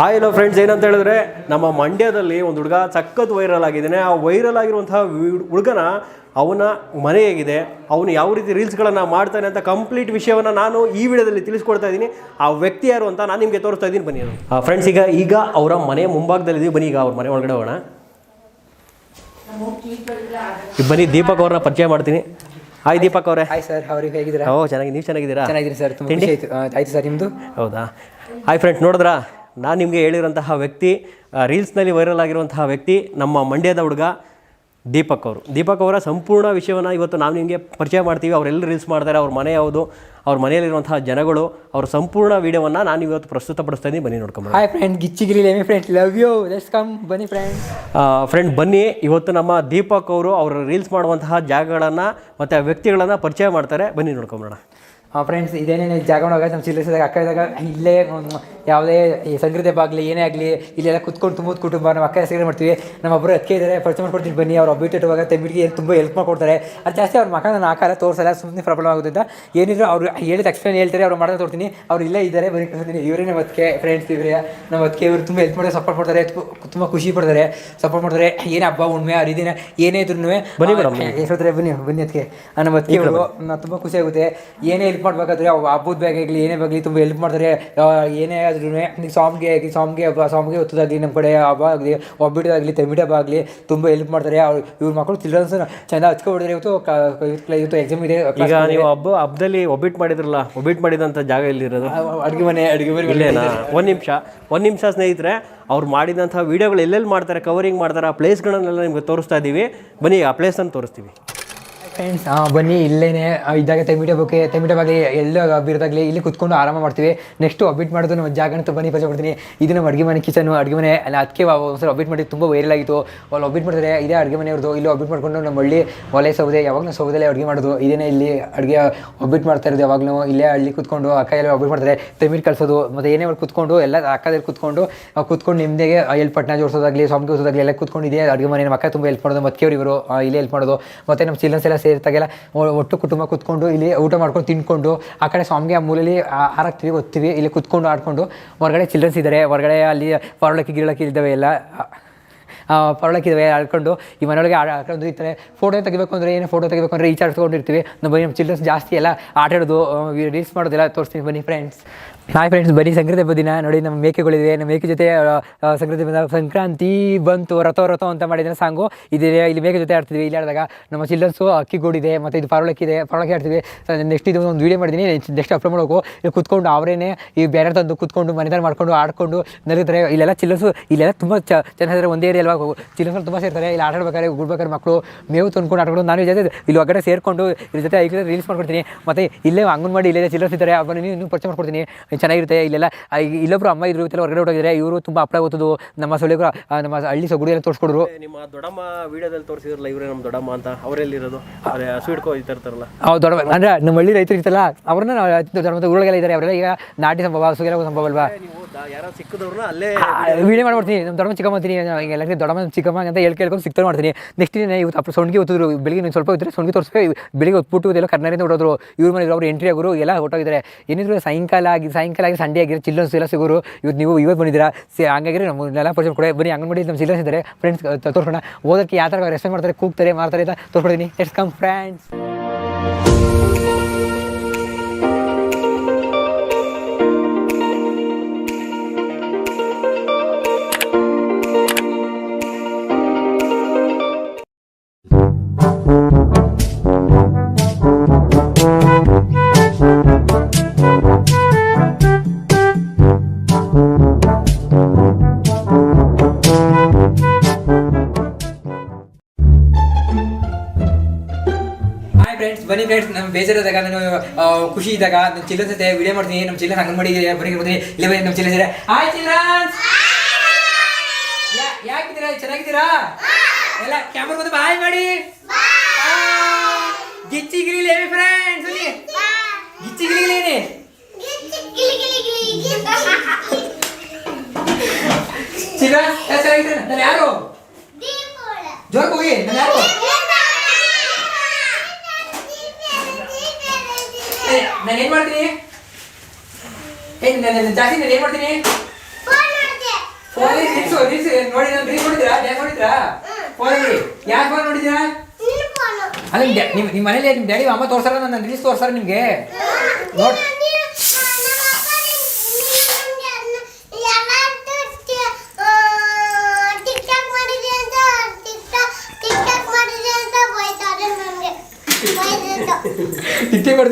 Hi hello friends ಏನಂತ ಹೇಳಿದ್ರೆ ನಮ್ಮ ಮಂಡ್ಯದಲ್ಲಿ ಒಂದು ಹುಡುಗ ಸಖತ್ ವೈರಲ್ ಆಗಿದ್ದಾನೆ. ಆ ವೈರಲ್ ಆಗಿರುವಂತಹ ಹುಡುಗನ ಅವನ ಮನೆ ಹೇಗಿದೆ. ಅವನು ಯಾವ ರೀತಿ ರೀಲ್ಸ್ಗಳನ್ನು ಮಾಡ್ತಾನೆ ಅಂತ ಕಂಪ್ಲೀಟ್ ವಿಷಯವನ್ನು ನಾನು ಈ ವಿಡಿಯೋದಲ್ಲಿ ತಿಳಿಸ್ಕೊಡ್ತಾ ಇದ್ದೀನಿ. ಆ ವ್ಯಕ್ತಿ ಯಾರು ಅಂತ ನಾನು ನಿಮಗೆ ತೋರಿಸ್ತಾ ಇದ್ದೀನಿ. ಬನ್ನಿ ಫ್ರೆಂಡ್ಸ್ ಈಗ ಈಗ ಅವರ ಮನೆ ಮುಂಭಾಗದಲ್ಲಿದ್ದೀವಿ. ಬನ್ನಿ ಈಗ ಅವ್ರ ಮನೆ ಒಳಗಡೆ ಹೋಗೋಣ. ಬನ್ನಿ ದೀಪಕ್ ಅವ್ರನ್ನ ಪರಿಚಯ ಮಾಡ್ತೀನಿ. ಹಾಯ್ ದೀಪಕ್ ಅವರೇ. ಹಾಯ್ ಸರ್ ಅವ್ರಿಗೆ ಹೇಗಿದ್ದೀರಾ? ಓ ಚೆನ್ನಾಗಿ ನೀವು ಚೆನ್ನಾಗಿದ್ದೀರಾ? ಚೆನ್ನಾಗಿದ್ದೀನಿ ಸರ್ ತುಂಬ ಆಯ್ತು. ಸರ್ ನಿಮ್ಮದು ಹೌದಾ? ಹಾಯ್ ಫ್ರೆಂಡ್ಸ್ ನೋಡಿದ್ರಾ? ನಾನು ನಿಮಗೆ ಹೇಳಿರೋಂತಹ ವ್ಯಕ್ತಿ ರೀಲ್ಸ್ನಲ್ಲಿ ವೈರಲ್ ಆಗಿರುವಂತಹ ವ್ಯಕ್ತಿ ನಮ್ಮ ಮಂಡ್ಯದ ಹುಡುಗ ದೀಪಕ್ ಅವರು. ದೀಪಕ್ ಅವರ ಸಂಪೂರ್ಣ ವಿಷಯವನ್ನು ಇವತ್ತು ನಾವು ನಿಮಗೆ ಪರಿಚಯ ಮಾಡ್ತೀವಿ. ಅವರೆಲ್ಲರೂ ರೀಲ್ಸ್ ಮಾಡ್ತಾರೆ ಅವ್ರ ಮನೆ ಯಾವುದು ಅವ್ರ ಮನೆಯಲ್ಲಿರುವಂತಹ ಜನಗಳು ಅವ್ರ ಸಂಪೂರ್ಣ ವಿಡಿಯೋವನ್ನು ನಾನು ಇವತ್ತು ಪ್ರಸ್ತುತಪಡಿಸ್ತಾ ಇದ್ದೀನಿ ಬನ್ನಿ ನೋಡ್ಕೊಂಬ hi friend ಗಿಚ್ಚಿಗಿರಿ friend love you let's come ಬನ್ನಿ ಫ್ರೆಂಡ್ ಫ್ರೆಂಡ್ ಬನ್ನಿ. ಇವತ್ತು ನಮ್ಮ ದೀಪಕ್ ಅವರು ಅವರು ರೀಲ್ಸ್ ಮಾಡುವಂತಹ ಜಾಗಗಳನ್ನು ಮತ್ತು ಆ ವ್ಯಕ್ತಿಗಳನ್ನು ಪರಿಚಯ ಮಾಡ್ತಾರೆ. ಬನ್ನಿ ನೋಡ್ಕೊಂಬರೋಣ ಫ್ರೆಂಡ್ಸ್ ಇದೇನೇ ಜಾಗ ನಮ್ಮ ಚಿಲ್ಡ್ರನ್ಸ್ದಾಗ ಅಕ್ಕ ಇದ್ದಾಗ ಇಲ್ಲೇ ಯಾವುದೇ ಈ ಆಗಲಿ ಏನೇ ಆಗಲಿ ಇಲ್ಲೆಲ್ಲ ಕುತ್ಕೊಂಡು ತುಂಬ ಕುಟುಂಬ ನಮ್ಮ ಅಕ್ಕ ಸೇರಿ ಮಾಡ್ತೀವಿ ನಮ್ಮ ಒಬ್ಬರು ಅಕ್ಕೆ ಇದ್ದಾರೆ ಪರಿಚಯ ಮಾಡ್ಕೊಡ್ತೀನಿ ಬನ್ನಿ ಅವ್ರು ಅಬ್ಬಿಟ್ಟು ಇರುವಾಗ ತೆಮ್ಮಿಡಿಗೆ ಏನು ತುಂಬ ಹೆಲ್ಪ್ ಮಾಡ್ಕೊಡ್ತಾರೆ. ಅದು ಜಾಸ್ತಿ ಅವ್ರ ಮಕ್ಕ ನಾನು ಹಾಕಲ್ಲ ತೋರಿಸಲ್ಲ ಸುಮ್ಮನೆ ಪ್ರಾಬ್ಲಮ್ ಆಗೋದ್ರಿಂದ ಏನಿದ್ರು ಅವ್ರು ಹೇಳಿದ ತಕ್ಷಣ ಹೇಳ್ತಾರೆ ಅವ್ರು ಮಾಡೋದು ತೋರ್ತೀನಿ. ಅವ್ರು ಇಲ್ಲೇ ಇದ್ದಾರೆ ಬನ್ನಿ ಕಳ್ಸಿದ್ದೀನಿ ಇವರೇ ನಮ್ಮ ಅದಕ್ಕೆ ಫ್ರೆಂಡ್ಸ್ ಇವರೇ. ನಮ್ಮ ಅದಕ್ಕೆ ಇವರು ತುಂಬ ಹೆಲ್ಪ್ ಮಾಡ್ತಾರೆ ಸಪೋರ್ಟ್ ಮಾಡ್ತಾರೆ ತುಂಬ ಖುಷಿ ಪಡ್ತಾರೆ ಸಪೋರ್ಟ್ ಮಾಡ್ತಾರೆ. ಏನೇ ಹಬ್ಬ ಹುಣ್ಣಿಮೆ ಹರಿದಿನ ಏನೇ ಇದ್ರು ಬನ್ನಿ. ಹೇಳ್ತಾರೆ ಬನ್ನಿ ಬನ್ನಿ ಅದಕ್ಕೆ ನಮ್ಮ ಅದಕ್ಕೆ ಇವರು ತುಂಬ ಖುಷಿ ಆಗುತ್ತೆ. ಏನೇ ಹೆಲ್ಪ್ ಮಾಡಬೇಕಾದ್ರೆ ಹಬ್ಬದ ಬ್ಯಾಗ್ ಆಗಲಿ ಏನೇ ಆಗಲಿ ತುಂಬ ಹೆಲ್ಪ್ ಮಾಡ್ತಾರೆ. ಏನೇ ಆದ್ರೂ ಈಗ ಸಾಮ್ಗೆ ಸಾಮ್ಗೆ ಹಬ್ಬ ಸಾಮ್ಗೆ ಹೊತ್ತದಾಗಲಿ ನಮ್ಮ ಕಡೆ ಹಬ್ಬ ಆಗಲಿ ಒಬ್ಬಿಟ್ಟದಾಗಲಿ ತೆಮಿಟ ಹಬ್ಬ ಆಗಲಿ ತುಂಬ ಹೆಲ್ಪ್ ಮಾಡ್ತಾರೆ. ಅವ್ರು ಇವ್ರ ಮಕ್ಕಳು ಚಿಲ್ಡ್ರನ್ಸ್ ಚೆಂದ ಹಚ್ಕೊಬಿಡಿದ್ರೆ ಇವತ್ತು ಇವತ್ತು ಎಕ್ಸಾಮ್ ಇದೆ ಈಗ ನೀವು ಹಬ್ಬ ಹಬ್ಬದಲ್ಲಿ ಒಬ್ಬಿಟ್ ಮಾಡಿದ್ರಲ್ಲ ಒಬ್ಬಿಟ್ ಮಾಡಿದಂಥ ಜಾಗ ಇಲ್ಲಿರೋದು ಅಡುಗೆ ಮನೆ ಅಡುಗೆ ಮನೆ ಇಲ್ಲೇನಾ? ಒಂದು ನಿಮಿಷ ಒಂದು ನಿಮಿಷ ಸ್ನೇಹಿತರೆ ಅವ್ರು ಮಾಡಿದಂಥ ವೀಡಿಯೋಗಳು ಎಲ್ಲೆಲ್ಲಿ ಮಾಡ್ತಾರೆ ಕವರಿಂಗ್ ಮಾಡ್ತಾರೆ ಆ ಪ್ಲೇಸ್ಗಳನ್ನೆಲ್ಲ ನಿಮ್ಗೆ ತೋರಿಸ್ತಾ ಇದ್ದೀವಿ ಬನ್ನಿ ಆ ಪ್ಲೇಸನ್ನು ತೋರಿಸ್ತೀವಿ. ಫ್ರೆಂಡ್ಸ್ ಬನ್ನಿ, ಇಲ್ಲೇನೆ ಇದ್ದಾಗ ತೆಮಿಟ ಬಗ್ಗೆ ತೆಮಿಟ ಬಗ್ಗೆ ಎಲ್ಲ ಬೀರದಾಗಲಿ, ಇಲ್ಲಿ ಕುತ್ಕೊಂಡು ಆರಾಮ ಮಾಡ್ತೀವಿ. ನೆಕ್ಸ್ಟ್ ಅಬ್ಬಿಟ್ ಮಾಡೋದು ನಮ್ಮ ಜಾಗ ತುಂಬ ಪರಿಚಯ ಮಾಡ್ತೀನಿ ಇದು ನಮ್ಮ ಅಡುಗೆ ಮನೆ ಕಿಚನು ಅಡುಗೆ ಮನೆ, ಅಲ್ಲಿ ಅದಕ್ಕೆ ಒಂದ್ಸಲ ಅಬ್ಬಿಟ್ ಮಾಡಿ ತುಂಬ ವೈರಲ್ ಆಗಿತ್ತು. ಅಲ್ಲಿ ಅಬ್ಬಿಟ್ ಮಾಡ್ತಾರೆ ಇದೇ ಅಡುಗೆ ಮನೆಯವ್ರದ್ದು. ಇಲ್ಲಿ ಅಬ್ಬಿಟ್ ಮಾಡ್ಕೊಂಡು ನಮ್ಮ ಹಳ್ಳಿ ಒಲೆ ಸೌದೆ, ಯಾವಾಗಲೂ ಸೌದೆಲ್ಲೇ ಅಡುಗೆ ಮಾಡೋದು. ಇದೇನೆ ಇಲ್ಲಿ ಅಡುಗೆ ಒಬ್ಬಿಟ್ ಮಾಡ್ತಾ ಇರೋದು ಯಾವಾಗಲೂ. ಇಲ್ಲೇ ಹಳ್ಳಿ ಕುತ್ಕೊಂಡು ಅಕ್ಕ ಎಲ್ಲ ಒಬ್ಬಿಟ್ ಮಾಡ್ತಾರೆ. ತೆಮಿಟ್ ಕಳಿಸೋದು, ಮತ್ತು ಏನೇ ಅವ್ರು ಕುತ್ಕೊಂಡು, ಎಲ್ಲ ಅಕ್ಕದಲ್ಲಿ ಕುತ್ಕೊಂಡು ಕುತ್ಕೊಂಡು ನಿಮ್ಮದೇ ಎಲ್ಲಿ ಪಟ್ನ ಜೋಡಿಸೋದಾಗಲಿ, ಸ್ವಾಮಿಗೆ ಹೊಸೋದಾಗಲಿ ಎಲ್ಲ ಕುತ್ಕೊಂಡು ಇದೇ ಅಡುಗೆ ಮನೆ, ನಮ್ಮ ಅಕ್ಕ ತುಂಬ ಹೆಲ್ಪ್ ಮಾಡೋದು, ಮತ್ತೆ ಇವರು ಇಲ್ಲೇ ಹೆಲ್ಪ್ ಮಾಡೋದು. ಮತ್ತು ನಮ್ಮ ಚಿಲ್ಡ್ರನ್ಸ್ ಎಲ್ಲ ಸೇರಿದಾಗೆಲ್ಲ ಒ- ಒಟ್ಟು ಕುಟುಂಬ ಕುತ್ಕೊಂಡು ಇಲ್ಲಿ ಊಟ ಮಾಡ್ಕೊಂಡು ತಿನ್ಕೊಂಡು ಆ ಕಡೆ ಸ್ವಾಮಿಗೆ ಆ ಮೂಲೆಯಲ್ಲಿ ಆರಾಗ್ತೀವಿ ಓದ್ತೀವಿ, ಇಲ್ಲಿ ಕುತ್ಕೊಂಡು ಆಡ್ಕೊಂಡು ಹೊರಗಡೆ ಚಿಲ್ಡ್ರನ್ಸ್ ಇದ್ದಾರೆ ಹೊರಗಡೆ ಅಲ್ಲಿ ಪರಳಕ್ಕೆ ಗಿರಳಕ್ಕೆ ಇದ್ದಾವೆ ಎಲ್ಲ. ಪರಳಕ್ಕಿದ್ದಾವೆ ಆಡ್ಕೊಂಡು ಈ ಮನೆಯೊಳಗೆ ಆಡ ಆಡ್ಕೊಂಡು ಇರ್ತಾರೆ. ಫೋಟೋ ತೆಗಿಬೇಕು ಅಂದರೆ ಏನು ಫೋಟೋ ತೆಗಿಬೇಕು ಅಂದರೆ ರೀಚಾರ್ಜ್ ಆಡ್ಸ್ಕೊಂಡಿರ್ತೀವಿ ನಮ್ಮ ಬನ್ನಿ ಚಿಲ್ಡ್ರನ್ಸ್ ಜಾಸ್ತಿ ಎಲ್ಲ ಆಟಾಡೋದು ರೀಲ್ಸ್ ಮಾಡೋದೆಲ್ಲ ತೋರಿಸ್ತೀವಿ ಬನ್ನಿ ಫ್ರೆಂಡ್ಸ್ ಹಾಯ್ ಫ್ರೆಂಡ್ಸ್ ಬರೀ ಸಂಕ್ರಾಂತಿ ದಿನ. ನೋಡಿ ನಮ್ಮ ಮೇಕೆಗಳಿವೆ. ನಮ್ಮ ಮೇಕೆ ಜೊತೆ ಸಂಕ್ರಾಂತಿ ಬಂದ ಸಂಕ್ರಾಂತಿ ಬಂತು. ರಥೋ ರಥೋ ಅಂತ ಮಾಡಿದ್ರೆ ಸಾಂಗು. ಇದಿದೆ ಇಲ್ಲಿ ಮೇಕೆ ಜೊತೆ ಆಡ್ತಿದ್ವಿ. ಇಲ್ಲಿ ಆಡಿದಾಗ ನಮ್ಮ ಚಿಲ್ಡ್ರನ್ಸು ಅಕ್ಕಿ ಗೋಡಿದೆ, ಮತ್ತು ಇದು ಪರೋಳಕ್ಕೆ ಇದೆ. ಪರೋಳಕ್ಕೆ ಆಡ್ತೀವಿ ನೆಕ್ಸ್ಟ್ ಇದು ಒಂದು ವೀಡಿಯೋ ಮಾಡಿದ್ದೀನಿ ನೆಕ್ಸ್ಟ್ ಅಪ್ಲೋಡ್ ಮಾಡೋಕು. ಇಲ್ಲಿ ಕುತ್ಕೊಂಡು ಅವರೇನೆ ಈ ಬೇರೆ ತಂದು ಕುತ್ಕೊಂಡು ಮನೆದಾರ ಮಾಡ್ಕೊಂಡು, ಆಡ್ಕೊಂಡು ನಲಿತಾರೆ ಇಲ್ಲೆಲ್ಲ ಚಿಲ್ಡ್ರನ್ಸು, ಇಲ್ಲೆಲ್ಲ ತುಂಬ ಚ ಚೆನ್ನಾಗಿದ್ದಾರೆ ಒಂದೇ ಏರಿಯಾ ಅಲ್ವಾ? ಚಿಲ್ಡ್ರನ್ಸ್ ತುಂಬ ಸೇರ್ತಾರೆ. ಇಲ್ಲಿ ಆಟ ಆಡ್ಬೇಕಾದ್ರೆ, ಗುಡ್ಬೇಕಾದ್ರೆ ಮಕ್ಕಳು, ಮೇವು ತಂದ್ಕೊಂಡು ಆಡ್ಕೊಂಡು ನಾನು ಜೊತೆ ಇಲ್ಲಿ ಹೊರಗಡೆ ಸೇರಿಕೊಂಡು ಇದ್ರ ಜೊತೆ ಐದು ರೀಲ್ಸ್ ಮಾಡ್ಕೊಡ್ತೀನಿ. ಮತ್ತು ಇಲ್ಲೇ ಅಂಗನವಾಡಿ ಇಲ್ಲೇ ಚಿಲ್ಲರ್ಸ್ ಇದ್ದಾರೆ. ಅವ್ರನ್ನ ಇನ್ನೂ ಪರಿಚಯ ಮಾಡ್ಕೊಡ್ತೀನಿ. ಚೆನ್ನಾಗಿರುತ್ತೆ. ಇಲ್ಲೆಲ್ಲ ಇಲ್ಲೊಬ್ರು ಅಮ್ಮ ಇದ್ರು ಹೊರಗಡೆ ಹೋಗಿದ್ರೆ ಇವರು ತುಂಬ ಹಪ್ಪಳ ಗೊತ್ತದು ನಮ್ಮ ಸೊಳ್ಳೆಗೂ ನಮ್ಮ ಹಳ್ಳಿ ಸೊಗುಡಿ ಎಲ್ಲ ತೋರಿಸ್ಕೊಡ್ರು. ನಿಮ್ಮ ದೊಡ್ಡಮ್ಮ ವಿಡಿಯೋದಲ್ಲಿ ತೋರಿಸಿದ್ರಲ್ಲ ಇವರೇ ನಮ್ಮ ದೊಡ್ಡಮ್ಮ ಅಂತ ಅವರೆಲ್ಲಿರೋದು? ಅದೇ ಸ್ವೀಟ್ ಕೋ ಇರ್ತಾರಲ್ಲ. ಹೌದು ದೊಡ್ಡ ಅಂದ್ರೆ ನಮ್ಮ ಹಳ್ಳಿ ರೈತರು ಇರ್ತಲ್ಲ ಅವ್ರನ್ನ ದೊಡ್ಡ ಊರೊಳಗೆಲ್ಲ ಇದ್ದಾರೆ. ಅವರೆಲ್ಲ ಈಗ ನಾಟಿ ಸಂಭವ ಸುಗೆಲ್ಲ ಸಂಭವ ಅಲ್ವಾ? ವಿಡಿಯೋ ಮಾಡ್ಬಿಡ್ತೀನಿ. ನಮ್ಮ ದೊಡ್ಡಮ್ಮ ಚಿಕ್ಕಮ್ಮ ಅಂತೀನಿ. ಎಲ್ಲ ದೊಡ್ಡಮ್ಮ ಚಿಕ್ಕಮ್ಮ ಅಂತ ಹೇಳಿ ಕೇಳ್ಕೊಂಡು ಸಿಕ್ತಾರೆ ಮಾಡ್ತೀನಿ ನೆಕ್ಸ್ಟ್ ದಿನ ಇವತ್ತು ಅಪ್ಪ ಸೊಣ್ಗಿ ಹೊತ್ತಿದ್ರು. ಬೆಳಿಗ್ಗೆ ನೀವು ಸ್ವಲ್ಪ ಇದ್ದರೆ ಸೊಂಡಿಗೆ ತೋರಿಸ್ಬೇಕು. ಬೆಳಿಗ್ಗೆ ಹೊತ್ಬಿಟ್ಟು ಎಲ್ಲ ಕರ್ನಾಟಕದಿಂದ ಹೊಡೋದ್ರು ಇವ್ರ ಮನೆ ಅವ್ರು ಎಂಟ್ರಿ ಆಗೋರು ಎಲ್ಲ ಹೊಟ್ಟೋಗಿದ್ದಾರೆ ಏನಿದ್ರು ಸಾಯಂಕಾಲ ಆಗಿ ಸಾಯಂಕಾಲ ಆಗಿ ಸಂಡೇ ಆಗಿರೋ ಚಿಲ್ಡ್ರನ್ಸ್ ಎಲ್ಲ ಸಿಗೋರು. ಇವತ್ತು ನೀವು ಇವತ್ತು ಬಂದಿದ್ದೀರಾ? ಸಿ ನಮ್ಮ ಎಲ್ಲ ಪರಿಚಯ ಕೊಡಿ ಬನ್ನಿ ಅಂಗನವಾಡಿ ನಮ್ಮ ಚಿಲ್ಡ್ರನ್ಸ್ ಇದ್ದಾರೆ. ಫ್ರೆಂಡ್ಸ್ ತೋರ್ಸೋಣ. ಓದೋಕ್ಕೆ ಯಾವ ಥರ ರೆಸ್ಪಾನ್ಸ್ ಮಾಡ್ತಾರೆ ಕೂಗ್ತಾರೆ ಮಾಡ್ತಾರೆ ಅಂತ ತೋರ್ಸ್ಕೊಡ್ತೀನಿ. ಎಟ್ಸ್ ಕಮ್ ಫ್ರೆಂಡ್ಸ್ ಬೇಜಾರಿದಾಗ ನಾನು ಖುಷಿ ಇದ್ದಾಗ ನಮ್ಮ ಚಿಲ್ಲ ಜೊತೆ ವಿಡಿಯೋ ಮಾಡ್ತೀನಿ. ನಮ್ಮ ಚಿಲ್ಡ್ರನ್ಸ್ ಅಂಗನವಾಡಿ ಬರೀ ಬರ್ತೀನಿ ಇಲ್ಲ ಬರೀ ನಮ್ಮ ಚಿಲ್ಲ ಇದ್ದಾರೆ ಹಾಯ್ ಚಿಲ್ಡ್ರನ್ಸ್ ಯಾಕಿದ್ದೀರಾ? ಚೆನ್ನಾಗಿದ್ದೀರಾ? ಎಲ್ಲ ಕ್ಯಾಮ್ರಾ ಬಂದು ಬಾಯ್ ಮಾಡಿ. ಗಿಚ್ಚಿ ಗಿಲಿ ಫ್ರೆಂಡ್ಸ್ ಅಲ್ಲಿ. ಗಿಚ್ಚಿ ಗಿಲಿ ಚಿಲ್ಡ್ರನ್ಸ್ ಚೆನ್ನಾಗಿದ್ದೀರಾ? ನಾನು ಯಾರು? ಜೋರ್ ಹೋಗಿ. ನಾನು ಯಾರು? ನಾನು ಏನು ಮಾಡ್ತೀನಿ ಏ ನಾನು ಜಾಸ್ತಿ ನಾನು ಏನ್ ಮಾಡ್ತೀನಿ? ಫೋನಲ್ಲಿ ನಿಲ್ಸು ನಿಲ್ಸು. ನೋಡಿ ನಾನು ರೀಲ್ಸ್ ನೋಡಿದ್ರಾ? ಡ್ಯಾನ್ಸ್ ನೋಡಿದ್ರಾ? ಫೋನಲ್ಲಿ ಯಾಕೆ ಫೋನ್ ನೋಡಿದ್ರಾ ಅಲ್ಲ ನಿಮ್ಮ ನಿಮ್ಮ ನಿಮ್ಮ ಮನೇಲಿ ನಿಮ್ಮ ಡ್ಯಾಡಿ ಅಮ್ಮ ತೋರ್ಸಾರ ನಾನು ರೀಲ್ಸ್ ತೋರ್ಸಾರ ನಿಮಗೆ? ನೋಡ್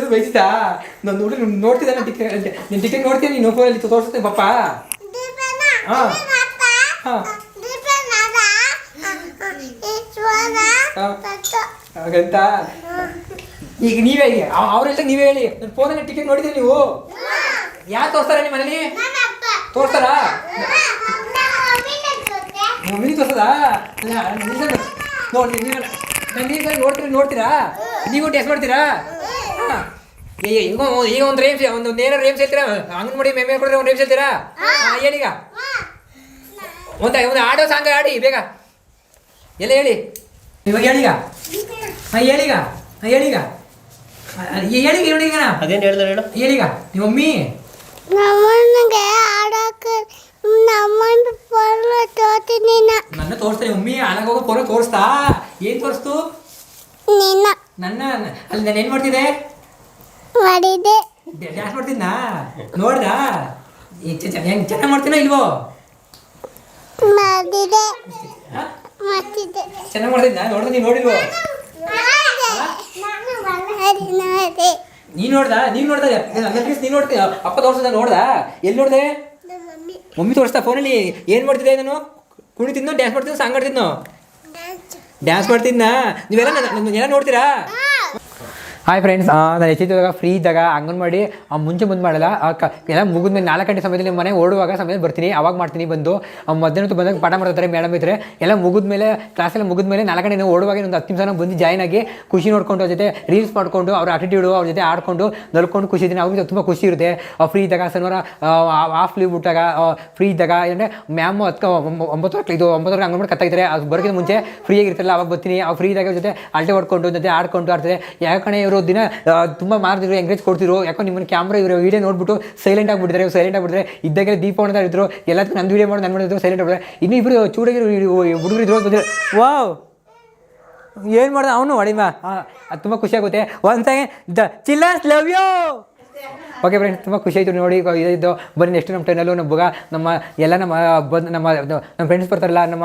ಮಾಡಿದ್ರೆ ಬೈತಿದ್ದ ನಾನು ನೋಡಿ ಟಿಕೆಟ್ ನಾನು ಟಿಕ್ ನೀನು ಟಿಕ್ಟಾಕ್ ನೋಡ್ತೀನಿ ನೀನು ಫೋನಲ್ಲಿ ತೋರಿಸ್ತೀನಿ ಪಪ್ಪ ಹಾ. ಹಾ. ಹಾಗಂತ? ಈಗ ನೀವೇ ಹೇಳಿ ಅವ್ರೆಲ್ಲ ನೀವೇ ಹೇಳಿ. ನನ್ನ ಫೋನಲ್ಲಿ ಟಿಕೆಟ್ ನೋಡಿದ್ರಿ ನೀವು? ಯಾರು ತೋರಿಸ್ತಾರ ನಿಮ್ಮ ಮನೇಲಿ? ತೋರಿಸ್ತಾರಾ? ಮಮ್ಮಿ ತೋರ್ಸದಾ? ನೋಡಿ ನೀವು ನಾನು ನೀವು ನೋಡ್ತೀರಿ? ನೋಡ್ತೀರಾ ನೀವು ಟೆಸ್ಟ್ ಮಾಡ್ತೀರಾ? ಹಾಂ. ಈಗ ಈಗ ಈಗ ಒಂದು ರೇಮ್ಸ್ ಒಂದು ನೇರ ರೇಮ್ಸ್ ಹೇಳ್ತೀರಾ? ಅಂಗನವಾಡಿ ಮೇಮೆ ಕೊಡಿದ್ರೆ ಒಂದು ರೇಮ್ಸ್ ಹೇಳ್ತೀರಾ? ಏನೀಗ ಒಂದು ಒಂದು ಆಡೋ ಸಾಂಗ್ ಆಡಿ ಬೇಗ. ಎಲ್ಲ ಹೇಳಿ. ಇವಾಗ ಹೇಳೀಗ ಹಾಂ ಹೇಳೀಗ ಹಾಂ ಹೇಳೀಗ ಹೇಳೀಗ ಹೇಳೀಗ ಅದೇನು ಹೇಳಿದ್ರೆ ಹೇಳು? ಹೇಳೀಗ ನಿಮ್ಮ ಮಮ್ಮಿ. ನಮ್ಮನಿಗೆ ಆಡೋಕೆ ನಮ್ಮನ್ನು ಫೋನ್ ತೋತೀನಿ ನನ್ನ ತೋರಿಸ್ತಾರೆ ಮಮ್ಮಿ ಅಲ್ಲಿಗೆ ಹೋಗೋ ಫೋನ ತೋರಿಸ್ತಾ? ಏನು ತೋರಿಸ್ತು? ನಿನ್ನ. ನನ್ನ ಅಲ್ಲಿ ನಾನು ಏನು ಮಾಡ್ತಿದ್ದೆ? ಮಾಡಿದೆ ಡ್ಯಾನ್ಸ್ ಮಾಡ್ತಿದ್ನಾ? ನೋಡ್ದಾ? ಹೆಂಗೆ ಚೆನ್ನಾಗಿ ಮಾಡ್ತೀನ ಇಲ್ವೋ? ಮಾಡಿದೆ? ಮಾಡಿದೆ ಚೆನ್ನಾಗಿ ಮಾಡ್ತಿದ್ನಾ? ನೋಡ್ದೆ ನೀನು ನೋಡಿಲ್ವೋ? ನೀನು ನೋಡ್ದಾ. ನೀನು ನೋಡ್ದ? ನೀನು ನೋಡ್ತೀನಿ ಅಪ್ಪ ತೋರಿಸ್ದ ನೋಡ್ದಾ? ಎಲ್ಲಿ ನೋಡ್ದೆ? ಮಮ್ಮಿ. ತೋರಿಸ್ತಾ ಫೋನಲ್ಲಿ? ಏನು ಮಾಡ್ತಿದ್ದೆ ನಾನು? ಕುಣಿತಿದ್ನೋ ಡ್ಯಾನ್ಸ್ ಮಾಡ್ತಿದ್ನೋ ಸಾಂಗ್ ಆಡ್ತಿದ್ನೋ ಡ್ಯಾನ್ಸ್. ಮಾಡ್ತಿದ್ನಾ? ನೀವೆಲ್ಲ ಎಲ್ಲ ನೋಡ್ತೀರಾ? ಹಾಯ್ ಫ್ರೆಂಡ್ಸ್ ನಾನು ಎಷ್ಟಿದ್ದಾಗ ಫ್ರೀ ಇದ್ದಾಗ ಅಂಗನವಾಡಿ ಮುಂಚೆ ಮುಂದೆ ಮಾಡಲ್ಲ. ಎಲ್ಲ ಮುಗಿದ್ಮೇಲೆ ನಾಲ್ಕು ಗಂಟೆ ಸಮಯದಲ್ಲಿ ಮನೆ ಓಡುವಾಗ ಸಮಯದಲ್ಲಿ ಬರ್ತೀನಿ. ಅವಾಗ ಮಾಡ್ತೀನಿ ಬಂದು. ಮಧ್ಯಾಹ್ನ ಬಂದಾಗ ಪಾಠ ಮಾಡ್ತಾರೆ ಮೇಡಮ್ ಇದ್ರೆ. ಎಲ್ಲ ಮುಗಿದ್ಮೇಲೆ ಕ್ಲಾಸೆಲ್ಲ ಮುಗಿದ್ಮೇಲೆ ನಾಲ್ಕು ಗಂಟೆ ಓಡುವಾಗ ಒಂದು ಹತ್ತು ನಿಮಿಷ ಬಂದು ಜಾಯ್ನ್ ಆಗಿ ಖುಷಿ ನೋಡ್ಕೊಂಡು ಅವ್ರ ಜೊತೆ ರೀಲ್ಸ್ ಮಾಡ್ಕೊಂಡು, ಅವ್ರ ಆಟಿಟ್ಯೂಡು ಅವ್ರ ಜೊತೆ ಆಡ್ಕೊಂಡು ನಲ್ಕೊಂಡು ಖುಷಿ ಇದ್ದೀನಿ ಅವ್ರಿಗೆ ತುಂಬ ಖುಷಿ ಇರುತ್ತೆ. ಫ್ರೀ ಇದ್ದಾಗ ಶನಿವಾರ ಆಫ್ ಲೀವ್ ಬಿಟ್ಟಾಗ ಫ್ರೀ ಇದ್ದಾಗ ಅಂದರೆ ಮ್ಯಾಮ್ ಹತ್ತು ಒಂಬತ್ತು ಇದು ಒಂಬತ್ತುವರೆ ಅಂಗನವಾಡಿ ಕತ್ತಾಗಿದ್ದಾರೆ ಅದು ಬರೋಕ್ಕಿಂತ ಮುಂಚೆ ಫ್ರೀ ಆಗಿರ್ತಾರಲ್ಲ, ಅವಾಗ ಬರ್ತೀನಿ. ಅವ್ರು ಫ್ರೀ ಇದ್ದಾಗ ಜೊತೆ ಅಲ್ಟೆ ಹೊಡ್ಕೊಂಡು, ಜೊತೆ ಆಡ್ಕೊಂಡು ಆಡ್ತಾರೆ ಯಾಕೆ ಕಣೆ ಇವರು ದಿನ ತುಂಬ ಮಾರ್ತಿದ್ರು ಎಂಕರೇಜ್ ಕೊಡ್ತಿರು ಯಾಕೋ ನಿಮ್ಮ ಕ್ಯಾಮ್ರಾ ಇವರು ವಿಡಿಯೋ ನೋಡ್ಬಿಟ್ಟು ಸೈಲೆಂಟ್ ಆಗಿಬಿಟ್ಟಿದ್ದಾರೆ ಸೈಲೆಂಟ್ ಆಗಿಬಿಟ್ರೆ ಇದ್ದಾಗೆ ದೀಪ ಅಂತ ಇದ್ರು ಎಲ್ಲದಕ್ಕೂ ನನ್ನ ವಿಡಿಯೋ ಮಾಡಿ ನನ್ನ ಮಾಡಿದ್ರು ಸೈಲೆಂಟ್ ಆಗ್ಬಿಟ್ರೆ ಇನ್ನು ಇಬ್ಬರು ಚೂಡಾಗಿ ಹುಡುಗರು ಇದ್ರು ಬಂದ್ರೆ ವಾವ್! ಏನು ಮಾಡ್ದೆ? ಅವನು ಅಡಿಮ ಅದು ತುಂಬ ಖುಷಿ ಆಗುತ್ತೆ. ಒಂದು second the chillers love you! Okay friends ತುಂಬ ಖುಷಿ ಆಯಿತು ನೋಡಿ ಇದು ಬನ್ನಿ ನೆಕ್ಸ್ಟ್ ನಮ್ಮ ಟೈನಲ್ಲೂ ನಮ್ಮ ಬುಗ. ನಮ್ಮ ಎಲ್ಲ ನಮ್ಮ ಬಂದು ನಮ್ಮ ನಮ್ಮ ಫ್ರೆಂಡ್ಸ್ ಬರ್ತಾರಲ್ಲ, ನಮ್ಮ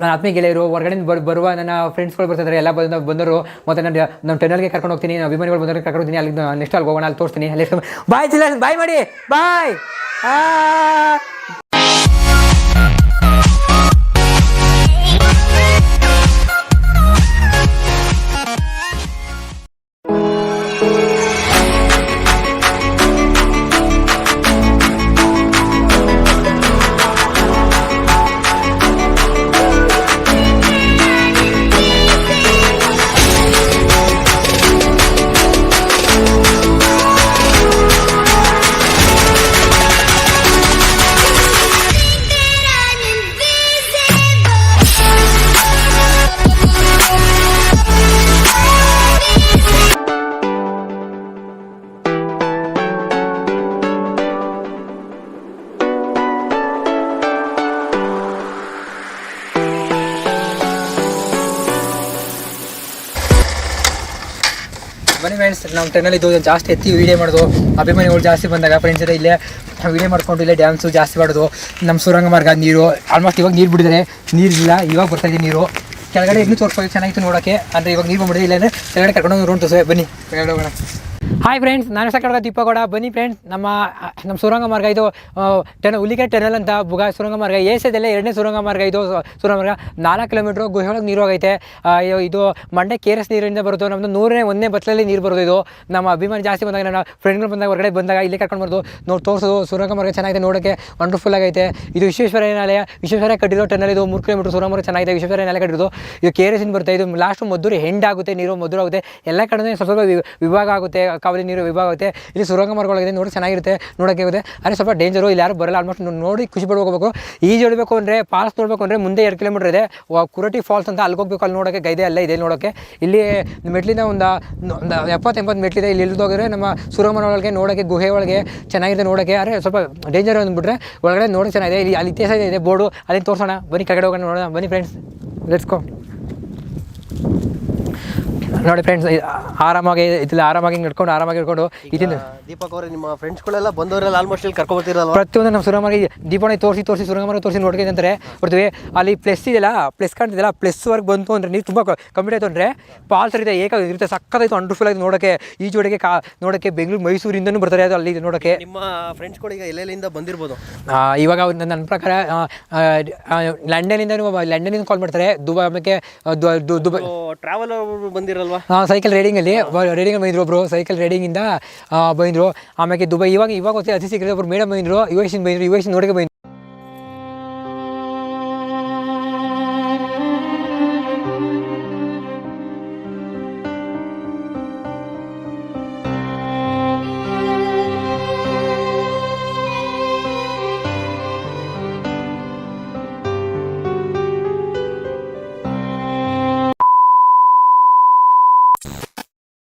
ನನ್ನ ಆತ್ಮೀಯ ಗೆಳೆಯರು ಹೊರಗಡೆ ಬರ್ ಬರುವ ನನ್ನ ಫ್ರೆಂಡ್ಸ್ಗಳು ಬರ್ತಾರೆ ಎಲ್ಲ ಬಂದು ಬಂದರು. ಮತ್ತು ನನ್ನ ನಮ್ಮ ಟೈನಲ್ಗೆ ಕರ್ಕೊಂಡು ಹೋಗ್ತೀನಿ ನಮ್ಮ ಅಭಿಮಾನಿಗಳು ಬಂದರೆ ಕರ್ಕೊಂಡು ಹೋಗ್ತೀನಿ ಅಲ್ಲಿ ನೆಕ್ಸ್ಟ್ ಅಲ್ಲಿ ಹೋಗೋಣ, ಅಲ್ಲಿ ತೋರಿಸ್ತೀನಿ. ಅಲ್ಲಿ ಬಾಯ್ ಜಿಲ್ಲ ಬಾಯ್ ಮಾಡಿ. ಬಾಯ್ ಫ್ರೆಂಡ್ಸ್ ನಮ್ಮ ಟ್ರೈನಲ್ಲಿ ಇದು ಜಾಸ್ತಿ ಎತ್ತಿ ವೀಡಿಯೋ ಮಾಡೋದು, ಅಭಿಮಾನಿಗಳು ಜಾಸ್ತಿ ಬಂದಾಗ ಫ್ರೆಂಡ್ಸ್ ಜೊತೆ ಇಲ್ಲೇ ವೀಡಿಯೋ ಮಾಡ್ಕೊಂಡು ಇಲ್ಲೇ ಡ್ಯಾನ್ಸು ಜಾಸ್ತಿ ಮಾಡೋದು. ನಮ್ಮ ಸುರಂಗ ಮಾರ್ಗ ನೀರು ಆಲ್ಮೋಸ್ಟ್ ಇವಾಗ ನೀರು ಬಿಡಿದರೆ ನೀರಿಲ್ಲ ಇವಾಗ ಬರ್ತಾ ಇದೆ ನೀರು. ಕೆಳಗಡೆ ಇನ್ನೂ ತೋರಿಸ್ಬೋದು, ಚೆನ್ನಾಗಿತ್ತು ನೋಡೋಕ್ಕೆ ಅಂದರೆ ಇವಾಗ ನೀರು ಬಂದ್ಬಿಡಿದೆ ಇಲ್ಲಾಂದರೆ ಕೆಳಗಡೆ ಕರ್ಕೊಂಡು ಹೋಗಿ ತೋರಿಸೋ. ಬನ್ನಿ, ಕೆಳಗಡೆ ಹೋಗೋಣ. ಹಾಯ್ ಫ್ರೆಂಡ್ಸ್ ನಾನು ಸಕಡ ದೀಪಗೌಡ. ಬನ್ನಿ ಫ್ರೆಂಡ್ಸ್ ನಮ್ಮ ನಮ್ಮ ಸುರಂಗ ಮಾರ್ಗ ಇದು ಟೆನ್ ಹುಲಿಕೆರೆ ಟೆನಲ್ ಅಂತ ಬುಗ ಸುರಂಗ ಮಾರ್ಗ. ಏಷ್ಯಾದಲ್ಲೇ ಎರಡನೇ ಸುರಂಗ ಮಾರ್ಗ ಇದು. ಸುರಂಗ ಮಾರ್ಗ ನಾಲ್ಕು ಕಿಲೋಮೀಟ್ರ್ ಗುಹೆಯೊಳಗೆ ನೀರು ಹೋಗೈತೆ. ಇದು- ಮಂಡೆ ಮಂಡ್ಯ ಕೆ ಎಸ್ ನೀರಿಂದ ಬರೋದು ನಮ್ಮದು ನೂರನೇ ಒಂದನೇ ಬತ್ತಲಲ್ಲಿ ನೀರು ಬರೋದು ಇದು. ನಮ್ಮ ಅಭಿಮಾನಿ ಜಾಸ್ತಿ ಬಂದಾಗ ನನ್ನ ಫ್ರೆಂಡ್ಗಳು ಬಂದಾಗ, ಹೊರಗಡೆ ಬಂದಾಗ ಇಲ್ಲಿ ಕರ್ಕೊಂಡು ಬರೋದು. ನೋಡಿ ತೋರಿಸೋದು ಸುರಂಗ ಮಾರ್ಗ ಚೆನ್ನಾಗಿದೆ ನೋಡೋಕ್ಕೆ ವಂಡರ್ಫುಲ್ ಆಗೈತೆ. ಇದು ವಿಶ್ವೇಶ್ವರ ಏನಾಲಯ ವಿಶ್ವೇಶ್ವರಯ್ಯ ಕಟ್ಟಿರೋ ಟೆನಲ್ ಇದು ಮೂರು ಕಿಲೋಮೀಟರ್ ಸುರಂಗ ಮಾರ್ಗ ಚೆನ್ನಾಗಿದೆ ವಿಶ್ವೇಶ್ವರ ನಾಲೆ ಕಟ್ಟಿರೋದು. ಇದು ಕೆ ಎಸ್ ಬರುತ್ತೆ, ಇದು ಲಾಸ್ಟ್ ಮದ್ದೂರು ಹೆಂಡಾಗುತ್ತೆ ನೀರು ಮಧುರ ಆಗುತ್ತೆ. ಎಲ್ಲ ಕಡೆ ಸ್ವಲ್ಪ ಸ್ವಲ್ಪ ವಿಭಾಗ ಆಗುತ್ತೆ ಕಾವಲಿ ನೀರು ವಿಭಾಗ ಆಗುತ್ತೆ ಇಲ್ಲಿ ಸುರಂಗ ಮಾರ್ಗಗಳಿದೆ ನೋಡಿ ಚೆನ್ನಾಗಿರುತ್ತೆ. ನೋಡೋಕ್ಕೆ ಹೋಗುತ್ತೆ ಆದರೆ ಸ್ವಲ್ಪ ಡೇಂಜರು ಇಲ್ಲಿ ಯಾರು ಬರಲ್ಲ. ಆಲ್ಮೋಸ್ಟ್ ನೋಡಿ ಖುಷಿ ಹೋಗ್ಬೇಕು. ಈಜು ಹೇಳಬೇಕು ಅಂದರೆ ಫಾಲ್ಸ್ ನೋಡಬೇಕು ಅಂದರೆ ಮುಂದೆ ಎರಡು ಕಿಲೋಮೀಟರ್ ಇದೆ. ಕುರಟಿ ಫಾಲ್ಸ್ ಅಂತ ಅಲ್ಲಿ ಹೋಗ್ಬೇಕು. ಅಲ್ಲಿ ನೋಡೋಕ್ಕೆ ಗೈದೆ ಅಲ್ಲ ಇದೆ ನೋಡೋಕ್ಕೆ ಇಲ್ಲಿ ಮೆಟ್ಲಿಂದ ಒಂದು ಒಂದು ಎಪ್ಪತ್ತು ಎಂಬತ್ತು ಮೆಟ್ಲಿದೆ. ಇಲ್ಲಿ ಇಲ್ದೋಗಿದ್ರೆ ನಮ್ಮ ಸುರಂಗ ಒಳಗೆ ನೋಡೋಕ್ಕೆ ಗುಹೆ ಒಳಗೆ ಚೆನ್ನಾಗಿದೆ ನೋಡೋಕ್ಕೆ ಅರೆ ಸ್ವಲ್ಪ ಡೇಂಜರ್ ಅಂದ್ಬಿಟ್ರೆ ಒಳಗಡೆ ನೋಡಿ ಚೆನ್ನಾಗಿದೆ. ಇಲ್ಲಿ ಅಲ್ಲಿ ಇತಿಹಾಸ ಇದೆ. ಬೋರ್ಡು. ಅಲ್ಲಿ ತೋರಿಸೋಣ. ಬನ್ನಿ ಕೆಳಗಡೆ ಹೋಗೋಣ ನೋಡೋಣ. ಬನ್ನಿ ಫ್ರೆಂಡ್ಸ್ ಲೆಟ್ಸ್ ಗೋ ನೋಡಿ ಫ್ರೆಂಡ್ಸ್ ಆರಾಮಾಗಿ ಇದ್ರಲ್ಲಿ ಆರಾಮಾಗಿ ನಡ್ಕೊಂಡು ಆರಾಮಾಗಿ ಹಿಡ್ಕೊಂಡು ಇದನ್ನ ದೀಪಕ್ ಅವರೇ ನಿಮ್ಮ ಫ್ರೆಂಡ್ಸ್ಗಳೆಲ್ಲ ಬಂದವರೆಲ್ಲ ಆಲ್ಮೋಸ್ಟ್ ಇಲ್ಲಿ ಕರ್ಕೊಬರ್ತಿರಲ್ಲ ಪ್ರತಿಯೊಂದು ನಮ್ಮ ಸುರಮಾರಿ ದೀಪಾವಳಿ ತೋರಿಸಿ ತೋರಿಸಿ ಸುರಂಗಮಾರಿ ತೋರಿಸಿ ನೋಡ್ಕೊಂಡು ಅಂತಾರೆ. ಬರ್ತೀವಿ. ಅಲ್ಲಿ ಪ್ಲಸ್ ಇದೆಯಲ್ಲ ಪ್ಲಸ್ ಕಾಣ್ತಿದೆಯಲ್ಲ ವರ್ಗ ಬಂತು ಅಂದರೆ ನೀವು ತುಂಬ ಕಂಪ್ಲೀಟ್ ಆಯಿತು ಅಂದರೆ ಪಾಲ್ಸ್ ಇದೆ ಏಕ ಇರುತ್ತೆ ಸಕ್ಕತ್ತಾಯ್ತು ಅಂಡರ್ಫುಲ್ ಆಗಿ ನೋಡೋಕ್ಕೆ ಈ ಜೋಡಿಗೆ ಕಾ ನೋಡೋಕ್ಕೆ ಬೆಂಗಳೂರು ಮೈಸೂರಿಂದನೂ ಬರ್ತಾರೆ ಅದು ಅಲ್ಲಿ ನೋಡೋಕ್ಕೆ ನಿಮ್ಮ ಫ್ರೆಂಡ್ಸ್ಗಳಿಗೆ ಈಗ ಎಲ್ಲೆಲ್ಲಿಂದ ಬಂದಿರ್ಬೋದು? ಇವಾಗ ಅವ್ರು ನನ್ನ ಪ್ರಕಾರ ಲಂಡನಿಂದ ಲಂಡನಿಂದ ಕಾಲ್ ಮಾಡ್ತಾರೆ. ದುಬೈ ಆಮೇಲೆ ದುಬೈ ಟ್ರಾವೆಲ್ ದು- ಟ್ರಾವೆಲ್ ಬಂದಿರಲ್ವಾ ಸೈಕಲ್ ರೈಡಿಂಗಲ್ಲಿ ರೈಡಿಂಗ್ ಬಂದಿದ್ರು ಒಬ್ರು ಸೈಕಲ್ ರೈಡಿಂಗಿಂದ ಬಂದಿದ್ರು ಆಮೇಲೆ ದುಬೈ, ಇವಾಗ ಇವಾಗ ಅತಿ ಸಿಕ್ಕಿದ್ರೆ ಒಬ್ರು ಮೇಡಮ್ ಬಂದಿದ್ರು ಯುವೇಶನ್ ಬಂದಿದ್ರು ಯುವೇಶನ್ ಎಸ್ ಬಂದಿದ್ರು